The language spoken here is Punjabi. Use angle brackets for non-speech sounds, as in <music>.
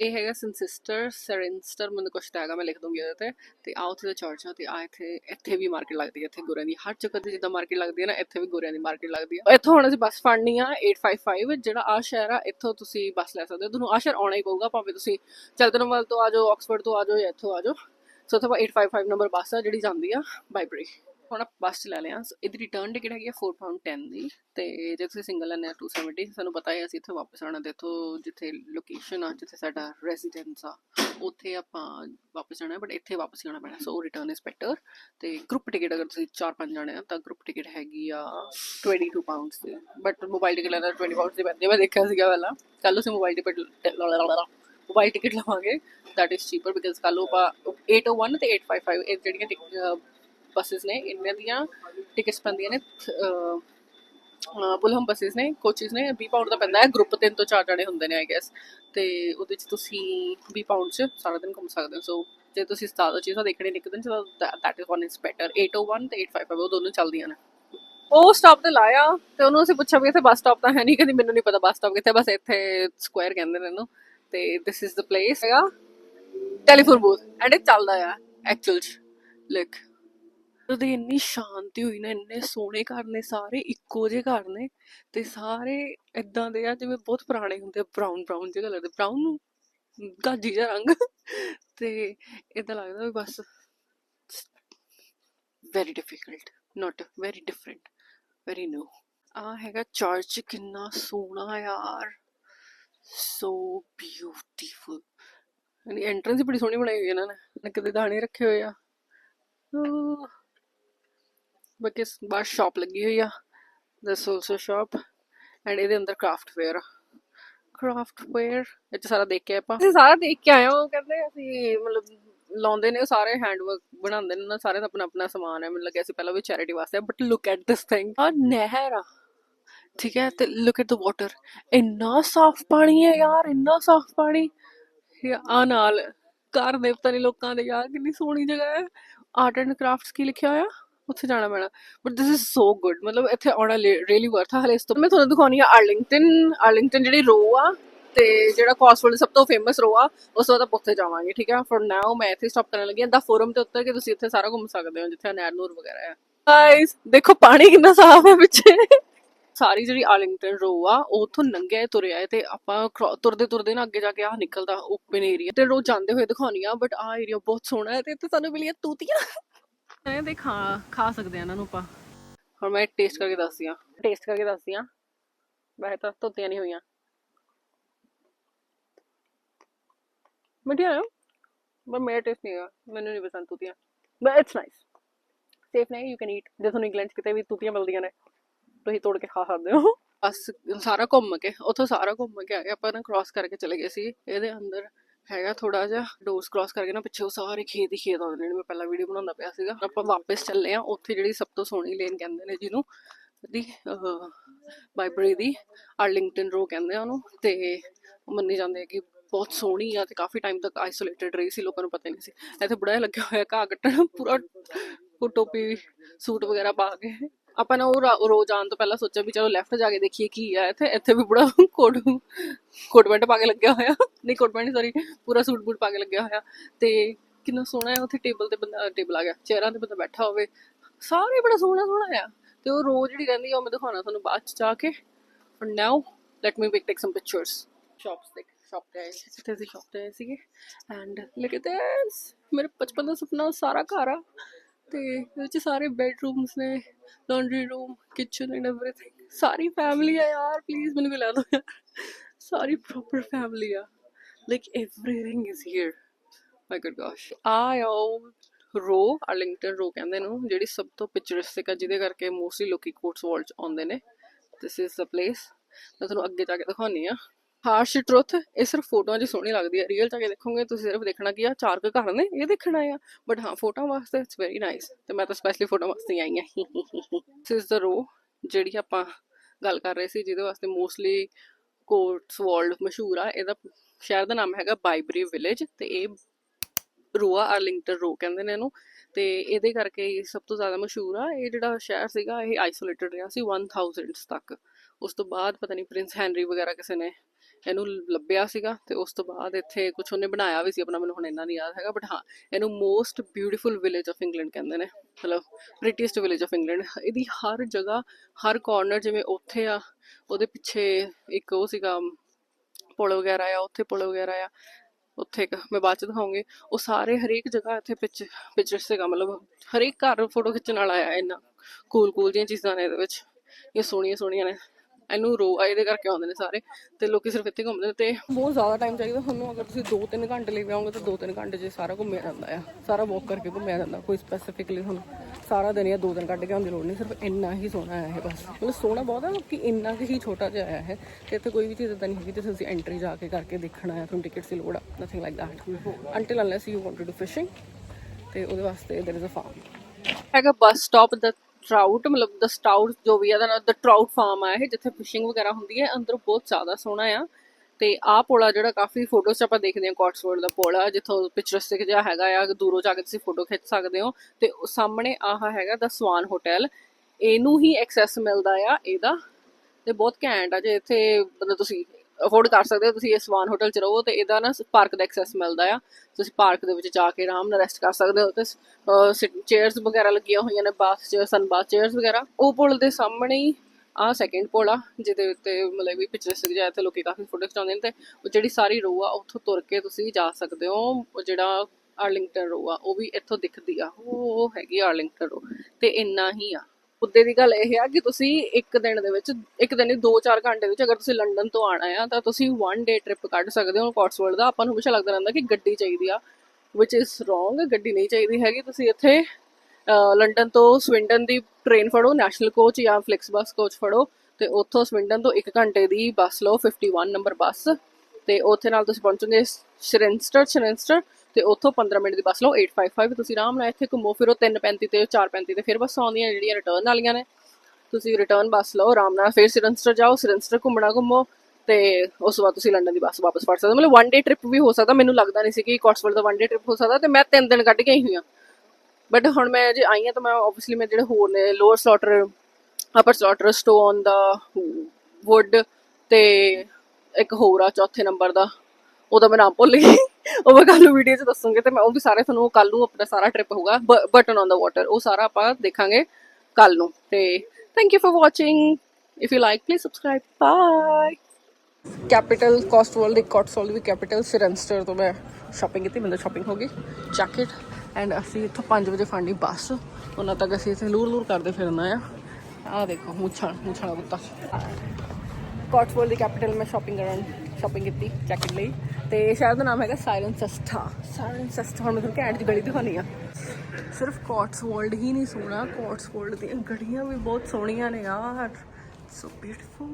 ਇਹ ਹੈਗਾ ਸਿੰਸਿਸਟਰ ਸੈਰੈਂਸਟਰ ਮੈਨੂੰ ਕੁਛ ਤਾਂ ਹੈਗਾ, ਮੈਂ ਲਿਖ ਦੂੰਗੀ ਇਹਦੇ ਤੇ। ਤੇ ਆ ਉੱਥੇ ਦਾ ਚਰਚ ਆ ਤੇ ਆ ਇੱਥੇ ਇੱਥੇ ਵੀ ਮਾਰਕੀਟ ਲੱਗਦੀ ਹੈ ਇੱਥੇ ਗੁਰਿਆਂ ਦੀ। ਹਰ ਜਗ੍ਹਾ ਤੇ ਜਿੱਦਾਂ ਮਾਰਕੀਟ ਲੱਗਦੀ ਹੈ ਨਾ, ਇੱਥੇ ਵੀ ਗੁਰਿਆਂ ਦੀ ਮਾਰਕੀਟ ਲੱਗਦੀ ਹੈ ਇੱਥੋਂ ਹੁਣ ਅਸੀਂ ਬੱਸ ਫੜਨੀ ਆ 855 ਜਿਹੜਾ ਆ ਸ਼ਹਿਰ ਆ, ਇੱਥੋਂ ਤੁਸੀਂ ਬੱਸ ਲੈ ਸਕਦੇ ਹੋ। ਤੁਹਾਨੂੰ ਆ ਸ਼ਹਿਰ ਆਉਣਾ ਹੀ ਪਊਗਾ, ਭਾਵੇਂ ਤੁਸੀਂ ਚਲਦਨਵਲ ਤੋਂ ਆ ਜਾਓ ਆਕਸਫੋਰਡ ਤੋਂ ਆ ਜਾਓ ਜਾਂ ਇੱਥੋਂ ਆ ਜਾਓ। ਸੋ ਇੱਥੋਂ 855 ਨੰਬਰ ਬੱਸ ਆ ਜਿਹੜੀ ਜਾਂਦੀ ਆ ਬਾਈਬਰੀ ਹੁਣ ਆਪਾਂ ਬੱਸ ਚ ਲੈ ਲਿਆ। ਸੋ ਇਹਦੀ ਰਿਟਰਨ ਟਿਕਟ ਹੈਗੀ ਆ 4 ਪਾਉਂਡ 10 ਦੀ। ਤੇ ਜੇ ਤੁਸੀਂ ਸਿੰਗਲ ਲੈਣੇ ਆ 270 ਸਾਨੂੰ ਪਤਾ ਹੈ ਅਸੀਂ ਇੱਥੇ ਵਾਪਸ ਆਣਾ ਤੇ ਇੱਥੋਂ ਜਿੱਥੇ ਲੋਕੇਸ਼ਨ ਆ, ਜਿੱਥੇ ਸਾਡਾ ਰੈਜ਼ੀਡੈਂਸ ਆ, ਉੱਥੇ ਆਪਾਂ ਵਾਪਸ ਜਾਣਾ ਬਟ ਇੱਥੇ ਵਾਪਸ ਆਣਾ ਪੈਣਾ। ਸੋ ਰਿਟਰਨ ਇਜ਼ ਬੈਟਰ ਤੇ ਗਰੁੱਪ ਟਿਕਟ ਅਗਰ ਤੁਸੀਂ 4-5 ਜਾਣੇ ਆ, ਤਾਂ ਗਰੁੱਪ ਟਿਕਟ ਹੈਗੀ ਆ 22 ਪਾਉਂਡਸ ਦੀ। ਬਟ ਮੋਬਾਈਲ ਟਿਕਟ ਲੈਣਾ 20 ਪਾਉਂਡਸ ਦੀ ਪੈਂਦੀ ਮੈਂ ਦੇਖਿਆ ਸੀਗਾ ਪਹਿਲਾਂ। ਕੱਲ ਅਸੀਂ ਮੋਬਾਈਲ ਟਿਕਟ ਮੋਬਾਈਲ ਟਿਕਟ ਲਵਾਂਗੇ। ਦੈਟ ਇਜ਼ ਚੀਪਰ ਬਿਕਾਜ਼ ਕੱਲ ਆਪਾਂ 801 ਤੇ 855 ਇਹ ਜਿਹੜੀਆਂ ਬੱਸਸ ਨੇ ਇਹਨਾਂ ਦੀਆਂ ਟਿਕਟਸ ਪੈਂਦੀਆਂ ਨੇ ਬੁਲਹਮ ਬੱਸਸ ਨੇ ਕੋਚਿਸ ਨੇ 20 ਪਾਉਂਡ ਦਾ ਪੈਂਦਾ ਹੈ ਗਰੁੱਪ 3 ਤੋਂ 4 ਜਣੇ ਹੁੰਦੇ ਨੇ ਆਈ ਗੈਸ ਤੇ ਉਹਦੇ ਚ ਤੁਸੀਂ 20 ਪਾਉਂਡ ਚ ਸਾਰਾ ਦਿਨ ਘੁੰਮ ਸਕਦੇ ਹੋ। ਸੋ ਜੇ ਤੁਸੀਂ ਜ਼ਿਆਦਾ ਚੀਜ਼ਾਂ ਦੇਖਣੇ ਨੇ ਇੱਕ ਦਿਨ ਚ that is one is better 801 ਤੇ 855 ਉਹ ਦੋਨੋਂ ਚੱਲਦੀਆਂ ਨੇ। ਉਹ ਸਟਾਪ ਤੇ ਲਾਇਆ ਤੇ ਉਹਨੂੰ ਅਸੀਂ ਪੁੱਛਿਆ ਵੀ ਇੱਥੇ ਬੱਸ ਸਟਾਪ ਤਾਂ ਹੈ ਨਹੀਂ, ਕਹਿੰਦੀ ਮੈਨੂੰ ਨਹੀਂ ਪਤਾ ਬੱਸ ਸਟਾਪ ਕਿੱਥੇ, ਬਸ ਇੱਥੇ ਸਕੁਆਇਰ ਕਹਿੰਦੇ ਨੇ ਇਹਨੂੰ। ਤੇ ਦਿਸ ਇਜ਼ ਦ ਪਲੇਸ ਹੈਗਾ ਟੈਲੀਫੋਨ ਬੂਥ ਐਂਡ ਇਹ ਚੱਲਦਾ ਆ ਐਕਚੁਅਲ ਚ। ਲੁੱਕ ਉਹਦੀ ਇੰਨੀ ਸ਼ਾਂਤੀ ਹੋਈ ਨਾ, ਇੰਨੇ ਸੋਹਣੇ ਘਰ ਨੇ, ਸਾਰੇ ਇੱਕੋ ਜਿਹੇ ਘਰ ਨੇ ਤੇ ਸਾਰੇ ਇਦਾਂ ਦੇ ਆ ਜਿਵੇਂ ਬਹੁਤ ਪੁਰਾਣੇ ਹੁੰਦੇ ਬ੍ਰਾਊਨ ਬ੍ਰਾਊਨ ਜਿਹੇ ਕਲਰ ਦੇ ਬ੍ਰਾਊਨ ਗਾਜੀ ਜਿਹਾ ਰੰਗ ਤੇ ਇਦਾਂ ਲੱਗਦਾ ਵੀ ਬਸ very difficult not very different very new ਆ ਹੈਗਾ ਚਰਚ ਕਿੰਨਾ ਸੋਹਣਾ ਯਾਰ ਸੋ ਬਿਊਟੀਫੁਲ ਇਹਦੀ ਐਂਟਰੈਂਸ ਹੀ ਬੜੀ ਸੋਹਣੀ ਬਣਾਈ ਹੋਈ ਹੈ ਇਹਨਾਂ ਨੇ ਕਿਤੇ ਦਾਣੇ ਰੱਖੇ ਹੋਏ ਆ। ਬਾਕੀ ਸ- ਬਾਹਰ ਸ਼ਾਪ ਲੱਗੀ ਹੋਈ ਆ ਦਸ ਆਲਸੋ ਸ਼ਾਪ ਐਂਡ ਇਹਦੇ ਅੰਦਰ ਕਰਾਫਟ ਵੇਅਰ ਕਰਾਫਟ ਵੇਅਰ ਇਹ ਸਾਰਾ ਦੇਖ ਕੇ ਆਪਾਂ। ਅਸੀਂ ਸਾਰਾ ਦੇਖ ਕੇ ਆਏ ਹਾਂ ਉਹ ਕਹਿੰਦੇ ਅਸੀਂ ਮਤਲਬ ਲਾਉਂਦੇ ਨੇ, ਉਹ ਸਾਰੇ ਹੈਂਡਵਰਕ ਬਣਾਉਂਦੇ ਨੇ, ਉਹਨਾਂ ਸਾਰੇ ਦਾ ਆਪਣਾ ਆਪਣਾ ਸਮਾਨ ਹੈ ਮੈਨੂੰ ਲੱਗਿਆ ਸੀ ਪਹਿਲਾਂ ਵੀ ਚੈਰਿਟੀ ਵਾਸਤੇ but look at this thing ਆ ਨਹਿਰ ਆ। ਠੀਕ ਹੈ, ਤੇ ਲੁੱਕ ਐਟ ਦ ਵਾਟਰ ਇੰਨਾ ਸਾਫ਼ ਪਾਣੀ ਹੈ ਯਾਰ, ਇੰਨਾ ਸਾਫ਼ ਪਾਣੀ। ਆ ਨਾਲ ਘਰ ਦੇ ਪਤਾ ਨਹੀਂ ਲੋਕਾਂ ਦੇ, ਯਾਰ ਕਿੰਨੀ ਸੋਹਣੀ ਜਗ੍ਹਾ ਹੈ। ਆਰਟ ਐਂਡ ਕਰਾਫਟਸ ਕੀ ਲਿਖਿਆ ਹੋਇਆ? ਉੱਥੇ ਜਾਣਾ ਪੈਣਾ। But this is so good ਮਤਲਬ ਇੱਥੇ ਆਉਣਾ ਰੀਲੀ ਵਰਥ ਹੈ ਹਲੇ ਇਸ ਤੋਂ, ਮੈਂ ਤੁਹਾਨੂੰ ਦਿਖਾਉਣੀ ਆ ਆਰਲਿੰਗਟਨ ਆਰਲਿੰਗਟਨ ਜਿਹੜੀ ਰੋ ਆ ਤੇ ਜਿਹੜਾ ਕਾਸਟਫੁਲ ਸਭ ਤੋਂ ਫੇਮਸ ਰੋ ਆ, ਉਸ ਤੋਂ ਬਾਅਦ ਉੱਥੇ ਜਾਵਾਂਗੇ, ਠੀਕ ਹੈ ਫॉर ਨਾਓ ਮੈਂ ਇੱਥੇ ਸਟਾਪ ਕਰਨ ਲੱਗੀ ਹਾਂ ਦਾ ਫੋਰਮ ਤੇ ਉੱਤਰ ਕੇ ਤੁਸੀਂ ਇੱਥੇ ਸਾਰਾ ਘੁੰਮ ਸਕਦੇ ਹੋ, ਜਿੱਥੇ ਨਹਿਰ ਨੂਰ ਵਗੈਰਾ ਹੈ ਗਾਇਸ ਦੇਖੋ ਪਾਣੀ ਕਿੰਨਾ ਸਾਫ਼ ਹੈ ਪਿੱਛੇ। ਸਾਰੀ ਜਿਹੜੀ ਆਰਲਿੰਗਟਨ ਰੋ ਆ, ਉਹ ਉੱਥੋਂ ਤੁਰਿਆ ਤੇ ਆਪਾਂ ਤੁਰਦੇ ਤੁਰਦੇ ਨਾ ਅੱਗੇ ਜਾ ਕੇ ਆ ਨਿਕਲਦਾ ਓਪਨ ਏਰੀਆ ਤੇ ਰੋ ਜਾਂਦੇ ਹੋਏ ਦਿਖਾਉਣੀ ਆ ਬਟ ਆ ਏਰੀਆ ਬਹੁਤ ਸੋਹਣਾ ਹੈ ਤੇ ਇੱਥੇ ਸਾਨੂੰ ਮਿਲੀਆਂ ਤੂਤੀਆਂ। ਇਹ ਦੇ ਖਾ ਖਾ ਸਕਦੇ ਆ ਇਹਨਾਂ ਨੂੰ ਆਪਾਂ। ਹੁਣ ਮੈਂ ਟੇਸਟ ਕਰਕੇ ਦੱਸਦੀ ਆ ਟੇਸਟ ਕਰਕੇ ਦੱਸਦੀ ਆ ਵੈਸੇ ਤਾਂ ਧੋਤੀਆਂ ਨਹੀਂ ਹੋਈਆਂ। ਮਿੱਠੀਆਂ ਪਰ ਮੇਰਾ ਟੇਸਟ ਨਹੀਂ ਆ ਮੈਨੂੰ ਨਹੀਂ ਪਸੰਦ ਤੂਤੀਆਂ ਬਟ ਇਟਸ ਨਾਈਸ ਸੇਫ ਨਹੀਂ ਯੂ ਕੈਨ ਈਟ ਜੇ ਤੁਹਾਨੂੰ ਇੰਗਲੈਂਡ 'ਚ ਕਿਤੇ ਵੀ ਤੂਤੀਆਂ ਮਿਲਦੀਆਂ ਨੇ ਤੁਸੀਂ ਤੋੜ ਕੇ ਖਾ ਸਕਦੇ ਹੋ। ਬਸ ਸਾਰਾ ਘੁੰਮ ਕੇ ਉੱਥੋਂ ਸਾਰਾ ਘੁੰਮ ਕੇ ਆ ਗਏ ਆਪਾਂ ਨਾ ਕ੍ਰਾਸ ਕਰਕੇ ਚਲੇ ਗਏ ਸੀ। ਇਹਦੇ ਅੰਦਰ ਹੈਗਾ ਥੋੜਾ ਜਿਹਾ ਡੋਰਸ ਕ੍ਰਾਸ ਕਰਕੇ ਨਾ ਪਿੱਛੇ ਉਹ ਸਾਰੇ ਖੇਤ ਹੀ ਖੇਤ ਆਉਂਦੇ ਨੇ ਮੈਂ ਪਹਿਲਾਂ ਵੀਡੀਓ ਬਣਾਉਂਦਾ ਪਿਆ ਸੀਗਾ। ਆਪਾਂ ਵਾਪਸ ਚੱਲੇ ਆ ਉੱਥੇ ਜਿਹੜੀ ਸਭ ਤੋਂ ਸੋਹਣੀ ਲੇਨ ਕਹਿੰਦੇ ਨੇ ਜਿਹਨੂੰ ਦੀ ਬਾਈਬਰੀ ਦੀ ਆਰਲਿੰਗਟਨ ਰੋ ਕਹਿੰਦੇ ਆ ਉਹਨੂੰ, ਤੇ ਮੰਨੇ ਜਾਂਦੇ ਆ ਕਿ ਬਹੁਤ ਸੋਹਣੀ ਆ ਤੇ ਕਾਫੀ ਟਾਈਮ ਤੱਕ ਆਈਸੋਲੇਟਡ ਰਹੀ ਸੀ, ਲੋਕਾਂ ਨੂੰ ਪਤਾ ਹੀ ਨਹੀਂ ਸੀ। ਇੱਥੇ ਬੜਾ ਲੱਗਿਆ ਹੋਇਆ ਘਾਹ ਕੱਟਣ, ਪੂਰਾ ਉਹ ਟੋਪੀ ਸੂਟ ਵਗੈਰਾ ਪਾ ਕੇ। ਆਪਾਂ ਨੇ ਉਹ ਰਾ- ਰੋ ਜਾਣ ਤੋਂ ਪਹਿਲਾਂ ਸੋਚਿਆ ਵੀ ਚਲੋ ਲੈਫਟ ਜਾ ਕੇ ਦੇਖੀਏ ਕੀ ਆ, ਇੱਥੇ ਇੱਥੇ ਵੀ ਬੜਾ <laughs> ਕੋਟ ਕੋਟ ਪੈਂਟ ਪਾ ਕੇ ਲੱਗਿਆ ਹੋਇਆ। ਨਹੀਂ, ਕੋਟ ਪੈਂਟ ਸੌਰੀ ਪੂਰਾ ਸੂਟ ਬੂਟ ਪਾ ਕੇ ਲੱਗਿਆ ਹੋਇਆ। ਤੇ ਕਿੰਨਾ ਸੋਹਣਾ ਹੈ, ਉੱਥੇ ਟੇਬਲ ਤੇ ਬੰਦਾ ਟੇਬਲ ਆ ਗਿਆ, ਚੇਅਰਾਂ ਤੇ ਬੰਦਾ ਬੈਠਾ ਹੋਵੇ। ਸਾਰੇ ਬੜਾ ਸੋਹਣਾ ਸੋਹਣਾ ਆ। ਤੇ ਉਹ ਰੋ ਜਿਹੜੀ ਰਹਿੰਦੀ ਆ, ਉਹ ਮੈਂ ਦਿਖਾਉਣਾ ਤੁਹਾਨੂੰ ਬਾਅਦ ਚ ਜਾ ਕੇ। For now let me take some pictures shops ਦੇਖ ਸ਼ਾਪ ਤੇ ਆਏ ਸੀ, ਜਿੱਥੇ ਅਸੀਂ ਸ਼ਾਪ ਤੇ ਆਏ ਸੀਗੇ। ਐਂਡ ਲੁੱਕ ਐਟ ਦਿਸ ਮੇਰੇ ਬਚਪਨ ਦਾ ਸੁਪਨਾ ਸਾਰਾ ਘਰ ਆ। ਤੇ ਇਹਦੇ ਚ ਸਾਰੇ ਬੈਡਰੂਮਸ ਨੇ laundry room kitchen and everything sorry family ਆ ਯਾਰ ਪਲੀਜ਼ ਮੈਨੂੰ ਮਿਲਾ ਦਿਓ ਯਾਰ। ਸਾਰੀ ਪ੍ਰੋਪਰ ਫੈਮਿਲੀ ਆ। Like everything is here my good gosh ਆ ਓ ਰੋ ਅਰਲਿੰਗਟਨ ਰੋ ਕਹਿੰਦੇ ਨੂੰ ਜਿਹੜੀ ਸਭ ਤੋਂ ਪਿਕਚਰਿਸਟਿਕ ਆ, ਜਿਹਦੇ ਕਰਕੇ ਮੋਸਟਲੀ ਲੋਕੀ ਕੋਟਸ ਵਾਲ ਆਉਂਦੇ ਨੇ। ਦਿਸ ਇਜ਼ ਦ ਪਲੇਸ ਮੈਂ ਤੁਹਾਨੂੰ ਅੱਗੇ ਜਾ ਕੇ ਦਿਖਾਉਣੀ ਆ ਹਾਰਸ਼ ਟਰੁੱਥ ਇਹ ਸਿਰਫ ਫੋਟੋਆਂ 'ਚ ਸੋਹਣੀ ਲੱਗਦੀ ਹੈ। ਰੀਅਲ ਜਾ ਕੇ ਦੇਖੋਗੇ, ਤੁਸੀਂ ਸਿਰਫ ਦੇਖਣਾ ਕੀ ਆ ਚਾਰ ਕੁ ਘਰ ਨੇ, ਇਹ ਦੇਖਣਾ ਆ। ਬਟ ਹਾਂ ਫੋਟੋਆਂ ਵਾਸਤੇ ਇਟਸ ਵੈਰੀ ਨਾਈਸ ਤੇ ਮੈਂ ਤਾਂ ਸਪੈਸ਼ਲੀ ਫੋਟੋ ਵਾਸਤੇ ਹੀ ਆਈ ਹਾਂ। ਦਿਸ ਇਜ਼ ਦ ਰੋ ਜਿਹੜੀ ਆਪਾਂ ਗੱਲ ਕਰ ਰਹੇ ਸੀ, ਜਿਹਦੇ ਵਾਸਤੇ ਮੋਸਟਲੀ ਕੋਟਸ ਵਾਲਡ ਮਸ਼ਹੂਰ ਆ। ਇਹਦਾ ਸ਼ਹਿਰ ਦਾ ਨਾਮ ਹੈਗਾ ਬਾਈਬਰੀ ਵਿਲੇਜ ਤੇ ਇਹ ਰੋਆ ਆਰਲਿੰਗਟਨ ਰੋ ਕਹਿੰਦੇ ਨੇ ਇਹਨੂੰ। ਤੇ ਇਹਦੇ ਕਰਕੇ ਇਹ ਸਭ ਤੋਂ ਜ਼ਿਆਦਾ ਮਸ਼ਹੂਰ ਆ। ਇਹ ਜਿਹੜਾ ਸ਼ਹਿਰ ਸੀਗਾ, ਇਹ ਆਈਸੋਲੇਟਡ ਰਿਹਾ ਸੀ 1000s ਤੱਕ। ਉਸ ਤੋਂ ਬਾਅਦ ਪਤਾ ਨਹੀਂ ਪ੍ਰਿੰਸ ਹੈਨਰੀ ਵਗੈਰਾ ਕਿਸੇ ਨੇ ਇਹਨੂੰ ਲੱਭਿਆ ਸੀਗਾ ਤੇ ਉਸ ਤੋਂ ਬਾਅਦ ਇੱਥੇ ਕੁਝ ਉਹਨੇ ਬਣਾਇਆ ਵੀ ਸੀ ਆਪਣਾ, ਮੈਨੂੰ ਹੁਣ ਇੰਨਾ ਨਹੀਂ ਯਾਦ ਹੈਗਾ ਬਟ ਹਾਂ, ਇਹਨੂੰ most beautiful village of England ਕਹਿੰਦੇ ਨੇ, ਮਤਲਬ ਪ੍ਰੀਟੀਐਸਟ ਵਿਲੇਜ ਆਫ ਇੰਗਲੈਂਡ ਇਹਦੀ ਹਰ ਜਗ੍ਹਾ, ਹਰ ਕਾਰਨਰ ਜਿਵੇਂ ਉੱਥੇ ਆ, ਉਹਦੇ ਪਿੱਛੇ ਇੱਕ ਉਹ ਸੀਗਾ, ਪੁਲ ਵਗੈਰਾ ਆ, ਉੱਥੇ ਪੁਲ ਵਗੈਰਾ ਆ, ਉੱਥੇ ਇੱਕ, ਮੈਂ ਬਾਅਦ ਚ ਦਿਖਾਉਂਗੀ, ਉਹ ਸਾਰੇ ਹਰੇਕ ਜਗ੍ਹਾ ਇੱਥੇ ਪਿਚ ਪਿਕਚਰ ਸੀਗਾ, ਮਤਲਬ ਹਰੇਕ ਘਰ ਫੋਟੋ ਖਿੱਚਣ ਵਾਲਾ ਆ ਇੰਨਾ ਕੂਲ ਕੂਲ ਜਿਹੀਆਂ ਚੀਜ਼ਾਂ ਨੇ ਇਹਦੇ ਵਿੱਚ, ਇਹ ਸੋਹਣੀਆਂ ਸੋਹਣੀਆਂ ਨੇ। ਇਹਨੂੰ ਰੋ ਇਹਦੇ ਕਰਕੇ ਆਉਂਦੇ ਨੇ ਸਾਰੇ ਤੇ ਲੋਕੀ ਸਿਰਫ ਇੱਥੇ ਘੁੰਮਦੇ ਨੇ ਤੇ ਬਹੁਤ ਜ਼ਿਆਦਾ ਟਾਈਮ ਚਾਹੀਦਾ ਤੁਹਾਨੂੰ ਅਗਰ ਤੁਸੀਂ 2-3 ਘੰਟੇ ਲਈ ਵੀ ਆਓਗੇ ਤਾਂ 2-3 ਘੰਟੇ 'ਚ ਸਾਰਾ ਘੁੰਮਿਆ ਜਾਂਦਾ ਆ ਸਾਰਾ ਵਾਕ ਕਰਕੇ ਘੁੰਮਿਆ ਜਾਂਦਾ ਕੋਈ ਸਪੈਸੀਫਿਕਲੀ ਤੁਹਾਨੂੰ ਸਾਰਾ ਦਿਨ ਜਾਂ 2 ਦਿਨ ਕੱਢ ਕੇ ਆਉਣ ਦੀ ਲੋੜ ਨਹੀਂ ਸਿਰਫ ਇੰਨਾ ਹੀ ਸੋਹਣਾ ਹੈ ਇਹ ਬਸ ਮਤਲਬ ਸੋਹਣਾ ਬਹੁਤ ਹੈ ਕਿ ਇੰਨਾ ਕੁ ਹੀ ਛੋਟਾ ਜਿਹਾ ਆਇਆ ਹੈ ਤੇ ਇੱਥੇ ਕੋਈ ਵੀ ਚੀਜ਼ ਇਦਾਂ ਨਹੀਂ ਹੈਗੀ ਤੇ ਤੁਸੀਂ ਐਂਟਰੀ ਜਾ ਕੇ ਕਰਕੇ ਦੇਖਣਾ ਹੈ ਤੁਹਾਨੂੰ ਟਿਕਟਸ ਦੀ ਲੋੜ ਆ nothing like that until unless you want to do fishing ਤੇ ਉਹਦੇ ਵਾਸਤੇ देयर इज ਅ ਫਾਰਮ ਹੈਗਾ ਬੱਸ ਸਟਾਪ ਦਾ ਟਰਾਊਟ ਮਤਲਬ ਦਾ ਸਟਾਊਟ ਜੋ ਵੀ ਇਹਦਾ ਨਾਮ ਦਾ ਟਰਾਊਟ ਫਾਰਮ ਆ ਇਹ, ਜਿੱਥੇ ਫਿਸ਼ਿੰਗ ਵਗੈਰਾ ਹੁੰਦੀ ਹੈ, ਅੰਦਰ ਬਹੁਤ ਜ਼ਿਆਦਾ ਸੋਹਣਾ ਆ। ਤੇ ਆਹ ਪੋਲਾ ਜਿਹੜਾ ਕਾਫੀ ਫੋਟੋਸ 'ਚ ਆਪਾਂ ਦੇਖਦੇ ਹਾਂ ਕੋਟਸਵਰਡ ਦਾ ਪੋਲਾ, ਜਿੱਥੋਂ ਪਿਕਚਰਿਸਟਿਕ ਜਿਹਾ ਹੈਗਾ ਆ, ਦੂਰੋਂ ਜਾ ਕੇ ਤੁਸੀਂ ਫੋਟੋ ਖਿੱਚ ਸਕਦੇ ਹੋ। ਤੇ ਸਾਹਮਣੇ ਆਹ ਹੈਗਾ ਦਾ ਸਵਾਨ ਹੋਟਲ ਇਹਨੂੰ ਹੀ ਐਕਸੈਸ ਮਿਲਦਾ ਆ, ਇਹਦਾ। ਤੇ ਬਹੁਤ ਘੈਂਟ ਆ, ਜੇ ਇੱਥੇ ਮਤਲਬ ਤੁਸੀਂ ਅਫੋਰਡ ਕਰ ਸਕਦੇ ਹੋ, ਤੁਸੀਂ ਇਸ ਸਵਾਨ ਹੋਟਲ 'ਚ ਰਹੋ ਤੇ ਇਹਦਾ ਨਾ ਪਾਰਕ ਦਾ ਐਕਸੈਸ ਮਿਲਦਾ ਆ। ਤੁਸੀਂ ਪਾਰਕ ਦੇ ਵਿੱਚ ਜਾ ਕੇ ਆਰਾਮ ਨਾਲ ਰੈਸਟ ਕਰ ਸਕਦੇ ਹੋ ਤੇ ਚੇਅਰਸ ਵਗੈਰਾ ਲੱਗੀਆਂ ਹੋਈਆਂ ਨੇ ਬਾਥ ਚ ਸਨ ਬਾਥ ਚੇਅਰਸ ਵਗੈਰਾ। ਉਹ ਪੁਲ ਦੇ ਸਾਹਮਣੇ ਹੀ ਆਹ ਸੈਕਿੰਡ ਪੁਲ ਆ, ਜਿਹਦੇ ਉੱਤੇ ਮਤਲਬ ਵੀ ਪਿਕਚਰ ਸਿੱਖ ਜਾਏ ਤੇ ਲੋਕੀ ਕਾਫੀ ਫੋਟੋ ਖਿਚਾਉਂਦੇ ਨੇ ਤੇ ਉਹ ਜਿਹੜੀ ਸਾਰੀ ਰੋ ਆ, ਉੱਥੋਂ ਤੁਰ ਕੇ ਤੁਸੀਂ ਜਾ ਸਕਦੇ ਹੋ। ਉਹ ਜਿਹੜਾ ਆਰਲਿੰਗਟਨ ਰੋ ਆ, ਉਹ ਵੀ ਇੱਥੋਂ ਦਿਖਦੀ ਆ। ਉਹ ਹੈਗੀ ਆਰਲਿੰਗਟਨ ਰੋ ਤੇ ਇੰਨਾ ਹੀ ਆ। ਮੁੱਦੇ ਦੀ ਗੱਲ ਇਹ ਆ ਕਿ ਤੁਸੀਂ ਇੱਕ ਦਿਨ ਦੇ ਵਿੱਚ, ਇੱਕ ਦਿਨ ਦੀ 2-4 ਘੰਟੇ ਵਿੱਚ ਅਗਰ ਤੁਸੀਂ ਲੰਡਨ ਤੋਂ ਆਣਾ ਆ, ਤਾਂ ਤੁਸੀਂ ਵਨ ਡੇ ਟ੍ਰਿਪ ਕੱਢ ਸਕਦੇ ਹੋ ਕੋਟਸਵਰਡ ਦਾ। ਆਪਾਂ ਨੂੰ ਹਮੇਸ਼ਾ ਲੱਗਦਾ ਰਹਿੰਦਾ ਕਿ ਗੱਡੀ ਚਾਹੀਦੀ ਆ ਵਿਚ ਇਜ਼ ਰੋਂਗ ਗੱਡੀ ਨਹੀਂ ਚਾਹੀਦੀ ਹੈਗੀ। ਤੁਸੀਂ ਇੱਥੇ ਲੰਡਨ ਤੋਂ ਸਵਿੰਡਨ ਦੀ ਟ੍ਰੇਨ ਫੜੋ ਨੈਸ਼ਨਲ ਕੋਚ ਜਾਂ ਫਲਿਕਸ ਬੱਸ ਕੋਚ ਫੜੋ, ਤੇ ਉੱਥੋਂ ਸਵਿੰਡਨ ਤੋਂ 1 ਘੰਟੇ ਦੀ ਬੱਸ ਲਓ 51 ਨੰਬਰ ਬੱਸ ਤੇ ਉੱਥੇ ਨਾਲ ਤੁਸੀਂ ਪਹੁੰਚੋਗੇ ਸ਼੍ਰਿੰਸਟਰ ਸ਼੍ਰਿੰਸਟਰ ਤੇ ਉੱਥੋਂ 15 ਮਿੰਟ ਦੀ ਬੱਸ ਲਓ 855 ਤੁਸੀਂ ਆਰਾਮ ਨਾਲ ਇੱਥੇ ਘੁੰਮੋ, ਫਿਰੋ 3:35 ਤੇ 4:35 ਤੇ ਫਿਰ ਬੱਸਾਂ ਆਉਂਦੀਆਂ ਜਿਹੜੀਆਂ ਰਿਟਰਨ ਵਾਲੀਆਂ ਨੇ। ਤੁਸੀਂ ਰਿਟਰਨ ਬੱਸ ਲਓ, ਆਰਾਮ ਨਾਲ ਫਿਰ ਸਿਰੰਸਟਰ ਜਾਓ, ਸਿਰੰਸਟਰ ਘੁੰਮਣਾ ਘੁੰਮੋ ਤੇ ਉਸ ਤੋਂ ਬਾਅਦ ਤੁਸੀਂ ਲੰਡਨ ਦੀ ਬੱਸ ਵਾਪਸ ਫੜ ਸਕਦੇ ਹੋ। ਮਤਲਬ ਵਨ ਡੇ ਟ੍ਰਿਪ ਵੀ ਹੋ ਸਕਦਾ, ਮੈਨੂੰ ਲੱਗਦਾ ਨਹੀਂ ਸੀ ਕਿ ਕੋਟਸਵਰਡ ਦਾ ਵਨ ਡੇ ਟ੍ਰਿਪ ਹੋ ਸਕਦਾ ਤੇ ਮੈਂ ਤਿੰਨ ਦਿਨ ਕੱਢ ਕੇ ਆਈ ਹੋਈ ਬਟ ਹੁਣ ਮੈਂ ਜੇ ਆਈ ਹਾਂ ਤਾਂ ਮੈਂ ਆਬਵੀਅਸਲੀ ਮੈਂ ਜਿਹੜੇ ਹੋਰ ਨੇ Lower Slaughter Upper Slaughter Stow on the Wold ਤੇ ਇੱਕ ਹੋਰ ਆ, ਚੌਥੇ ਨੰਬਰ ਦਾ, ਉਹਦਾ ਮੈਂ ਨਾਮ ਭੁੱਲ ਗਈ। ਉਹ ਮੈਂ ਕੱਲ ਨੂੰ ਵੀਡੀਓ 'ਚ ਦੱਸੂਗੀ ਤੇ ਮੈਂ ਉਹ ਵੀ ਸਾਰੇ ਤੁਹਾਨੂੰ ਕੱਲ ਨੂੰ ਆਪਣਾ ਸਾਰਾ ਟ੍ਰਿਪ ਹੋਊਗਾ ਬਟਨ ਔਨ ਦਾ ਵਾਟਰ ਉਹ ਸਾਰਾ ਆਪਾਂ ਦੇਖਾਂਗੇ ਕੱਲ ਨੂੰ ਤੇ thank you for watching if you like please subscribe bye capital Cotswold the Cotswold ਵੀ ਕੈਪੀਟਲ ਸਿਰੰਸਟਰ ਤੋਂ ਮੈਂ ਸ਼ਾਪਿੰਗ ਕੀਤੀ, ਮੈਨੂੰ ਸ਼ਾਪਿੰਗ ਹੋ ਗਈ। ਜੈਕਟ ਐਂਡ ਅਸੀਂ ਇੱਥੋਂ 5 ਵਜੇ ਫੜਨੀ ਬੱਸ। ਉਹਨਾਂ ਤੱਕ ਅਸੀਂ ਇੱਥੇ ਲੂਰ ਲੂਰ ਕਰਦੇ ਫਿਰਨਾ ਆ। ਆਹ ਦੇਖੋ, ਮੁੱਛਾਂ ਮੁੱਛਾਂ ਦਾ ਕੁੱਤਾ। ਕੋਟਸਵਰਲਡ ਦੀ ਕੈਪੀਟਲ ਮੈਂ ਸ਼ਾਪਿੰਗ ਕਰਨ ਸ਼ਾਪਿੰਗ ਕੀਤੀ ਜੈਕਟ ਲਈ। ਤੇ ਸ਼ਹਿਰ ਦਾ ਨਾਮ ਹੈਗਾ ਸਾਇਰਨ ਸਸਟਾ ਸਾਇਰਨ ਸਸਟਾ ਹੁਣ ਮੈਂ ਤੁਹਾਨੂੰ ਘੈਂਟ ਦੀ ਗਲੀ ਦਿਖਾਉਣੀ ਆ। ਸਿਰਫ ਕੋਟਸ ਕੋਟਸਵਰਲਡ ਹੀ ਨਹੀਂ ਸੋਹਣਾ ਕੋਟਸ ਕੋਟਸਵਰਲਡ ਦੀਆਂ ਗਲੀਆਂ ਵੀ ਬਹੁਤ ਸੋਹਣੀਆਂ ਨੇ ਯਾਰ। So beautiful